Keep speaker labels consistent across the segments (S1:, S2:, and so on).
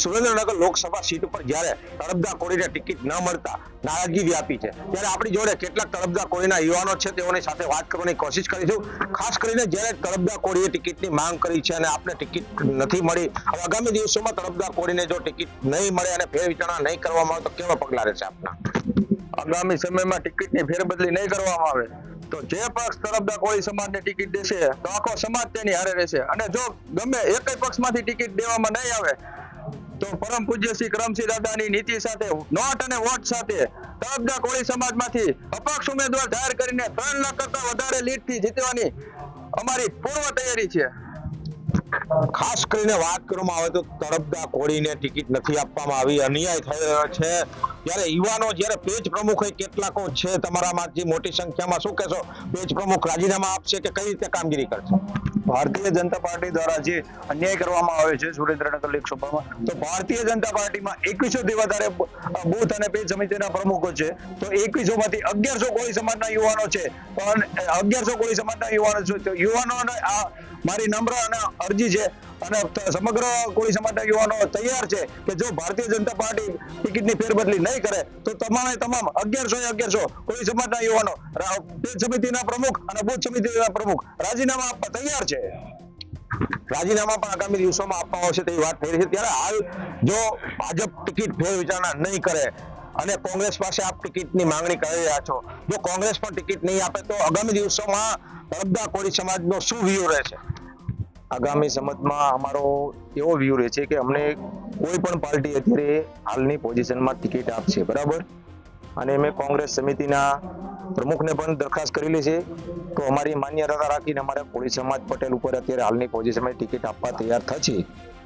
S1: Surendranagar Lok Sabha seat ઉપર જ્યારે તળપદા કોળીને ticket ન મળતા નારાજગી વ્યાપી છે. ત્યારે આપણી જોડે કેટલાક તળપદા કોળીના યુવાનો છે, તેઓની સાથે વાત કરવાની કોશિશ કરીશું. ખાસ કરીને જયારે તળપદા કોળીએ ટિકિટની માંગ કરી છે અને આપણે ટિકિટ નથી મળી, હવે આગામી દિવસોમાં તળપદા કોળીને જો ટિકિટ નહીં મળે અને ફેરવિચારણા નહીં કરવામાં આવે તો કેવા પગલાં રહેશે આપના?
S2: આગામી સમયમાં ટિકિટની ફેરબદલી નહીં કરવામાં આવે. તો જે પક્ષ તરફદાર કોળી સમાજને ટિકિટ દેશે, તો આખો સમાજ તેની હારે રહેશે. અને જો ગમે એક પક્ષમાંથી ટિકિટ દેવામાં નહીં આવે, તો પરમ પૂજ્ય શ્રી કરમસિંહ દાદાની નીતિ સાથે, નોટ અને વોટ સાથે તરફદાર કોળી સમાજમાંથી અપક્ષ ઉમેદવાર જાહેર કરીને ત્રણ લાખ કરતા વધારે લીડથી જીતવાની અમારી પૂર્વ તૈયારી છે.
S1: ખાસ કરીને વાત કરવામાં આવે તો તરફદા કોળીને ટિકિટ નથી આપવામાં આવી. અન્યાય થઈ રહ્યો છે. ત્યારે યુવાનો, જ્યારે પેજ પ્રમુખ હોય કેટલાકો છે તમારામાંથી મોટી સંખ્યામાં, શું કહેશો? પેજ પ્રમુખ રાજીનામા આપશે કે કઈ રીતે કામગીરી કરશે?
S2: ભારતીય જનતા પાર્ટી દ્વારા જે અન્યાય કરવામાં આવે છે સુરેન્દ્રનગર લોકસભામાં, તો ભારતીય જનતા પાર્ટીમાં એકવીસો થી વધારે બ- અને પેજ સમિતિના પ્રમુખો છે. તો એકવીસો માંથી અગિયારસો કોળી સમાજના યુવાનો છે. અગિયારસો કોળી સમાજના યુવાનો છે. તો યુવાનોને આ મારી નમ્ર અને અરજી છે. અને સમગ્ર કોળી સમાજના યુવાનો તૈયાર છે કે જો ભારતીય જનતા પાર્ટી ટિકિટની ફેરબદલી નહીં કરે, તો તમામે તમામ અગિયારસો અગિયારસો કોળી સમાજના યુવાનો પેજ સમિતિના પ્રમુખ અને બુથ સમિતિના પ્રમુખ રાજીનામા આપવા તૈયાર છે.
S1: રાજીનામા પણ આગામી દિવસોમાં આપવા આવશે તેવી વાત થઈ રહી છે. ત્યારે હાલ જો ભાજપ ટિકિટ ફેર નહીં કરે અને કોંગ્રેસ પાસે આપ ટિકિટની માંગણી કરી રહ્યા છો, જો કોંગ્રેસ પણ ટિકિટ નહીં આપે તો આગામી દિવસોમાં તળપદા કોળી સમાજનો શું વ્યૂ રહેશે
S2: આગામી સમજમાં અમારો એવો વ્યૂ રહે છે કે અમને કોઈ પણ પાર્ટી અત્યારે હાલની પોઝિશનમાં ટિકિટ આપશે, બરાબર? અને અમે કોંગ્રેસ સમિતિના પ્રમુખને પણ દરખાસ્ત કરેલી છે તો અમારી માન્યતા રાખીને અમારે કોળી સમાજ પટેલ ઉપર અત્યારે હાલની પોઝિશનમાં ટિકિટ આપવા તૈયાર થશે.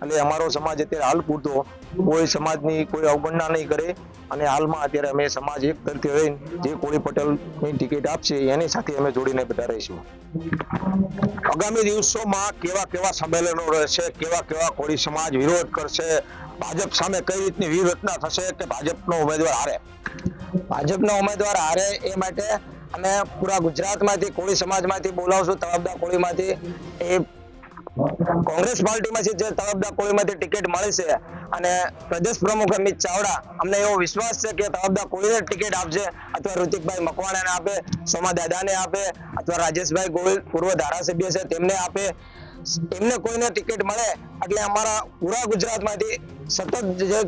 S2: એટલે અમારો સમાજ અત્યારે હાલ પૂરતો કોઈ સમાજની કોઈ અવગણના નહીં કરે અને હાલમાં અત્યારે અમે સમાજ એક તરફી રહીને જે કોળી પટેલની ટિકિટ આપશે એની સાથે અમે જોડીને બધા રહીશું.
S1: આગામી દિવસોમાં કેવા કેવા સંમેલનો રહેશે, કેવા કેવા કોળી સમાજ વિરોધ કરશે ભાજપ સામે કઈ રીતની વ્યૂહરચના થશે કે ભાજપનો ઉમેદવાર હારે?
S3: ભાજપનો ઉમેદવાર હારે એ માટે અને પૂરા ગુજરાતમાંથી, કોળી સમાજમાંથી બોલાવશું તળપદા કોળીમાંથી. એ કોંગ્રેસ પાર્ટીમાંથી જે તળપદા કોળીમાંથી ટિકિટ મળી છે અને પ્રદેશ પ્રમુખ અમિત ચાવડા, અમને એવો વિશ્વાસ છે કે તળપદા કોળીને ટિકિટ આપશે અથવા ઋતિકભાઈ મકવાણાને આપે, સોમા દાદાને આપે અથવા રાજેશભાઈ ગોહિલ, પૂર્વ ધારાસભ્ય છે, તેમને આપે. એમને કોઈને ટિકિટ મળે એટલે અમારા પૂરા ગુજરાતમાંથી સતત જે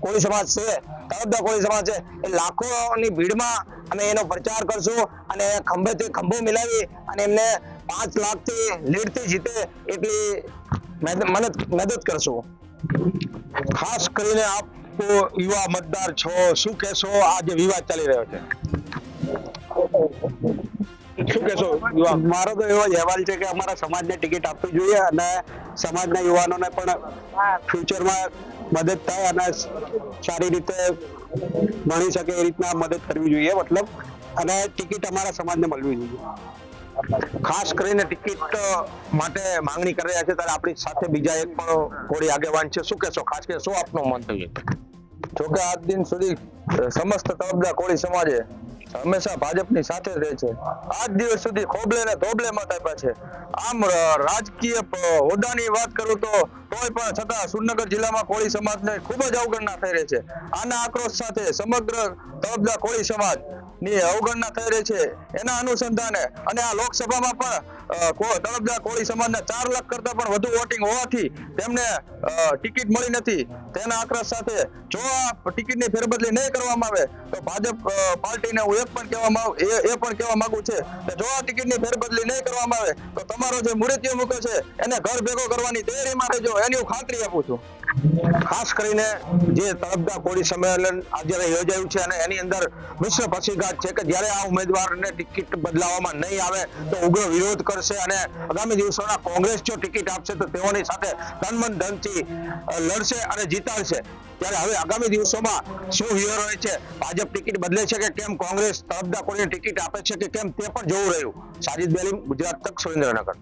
S3: કોળી સમાજ છે તળપદા કોળી સમાજ છે. એ લાખોની ભીડમાં અમે એનો પ્રચાર કરશું અને ખંભેથી ખંભો મિલાવી અને એમને પાંચ લાખથી લીડથી જીતે એટલી મદદ મદદ- કરશું.
S1: ખાસ કરીને આપ યુવા મતદાર છો. શું કહેશો? આ જે વિવાદ ચાલી રહ્યો છે. શું કહેશો?
S2: મારો તો એવો અહેવાલ છે કે અમારા સમાજને ટિકિટ આપવી જોઈએ અને સમાજના યુવાનોને પણ ફ્યુચરમાં મદદ થાય અને સારી રીતે ભણી શકે એ રીતના મદદ કરવી જોઈએ મતલબ. અને ટિકિટ અમારા સમાજને મળવી જોઈએ.
S1: ખાસ કરીને ટિકિટ માટે માંગણી કરી રહ્યા છે ત્યારે આપણી સાથે બીજા એક પણ કોળી આગેવાન છે. શું કહેશો? ખાસ કે શું આપનું મંતવ્ય થયું?
S2: જોકે આજ દિન સુધી સમસ્ત તબદા કોળી સમાજે હંમેશા ભાજપની સાથે રહે છે. આજ દિવસ સુધી ખોબલે ને ધોબલે મત આપ્યા છે. આમ રાજકીય હોદ્દાની વાત કરું તો તોય પણ છતાં સુરનગર જિલ્લામાં કોળી સમાજને ખૂબ જ અવગણના થઈ રહી છે. આના આક્રોશ સાથે સમગ્ર તબદા કોળી સમાજની અવગણના થઈ રહી છે. એના અનુસંધાને અને આ લોકસભામાં પણ તળપદા કોળી સમાજના ચાર લાખ કરતા પણ વધુ વોટિંગ હોવાથી તેમને ટિકિટ મળી નથી. તેના આક્રોશ સાથે જો આ ટિકિટની ફેરબદલી નહીં કરવામાં આવે, તો ભાજપ પાર્ટીને હું એક પણ કહેવા માંગુ, એ પણ કહેવા માંગુ છે કે જો આ ટિકિટની ફેરબદલી નહીં કરવામાં આવે, તો તમારો જે મૂર્તિઓ મૂકે છે, એને ઘર ભેગો કરવાની તૈયારીમાં રહેજો. એની હું ખાતરી આપું છું.
S1: ખાસ કરીને જે તળપદા કોળી સંમેલન આજે યોજાયું છે અને એની અંદર મિશ્ર પક્ષીઘાત છે કે જ્યારે આ ઉમેદવારને ટિકિટ બદલાવવામાં નહીં આવે, તો ઉગ્ર વિરોધ કરશે અને આગામી દિવસોના કોંગ્રેસ જો ટિકિટ આપશે, તો તેઓની સાથે તન મન ધનથી લડશે અને જીતાડશે ત્યારે હવે આગામી દિવસોમાં શું વ્યૂહ રહે છે? ભાજપ ટિકિટ બદલે છે કે કેમ કોંગ્રેસ તળપદા કોઈને ટિકિટ આપે છે કે કેમ તે પણ જોવું રહ્યું. સાજિદ બેલીમ ગુજરાત તક, સુરેન્દ્રનગર.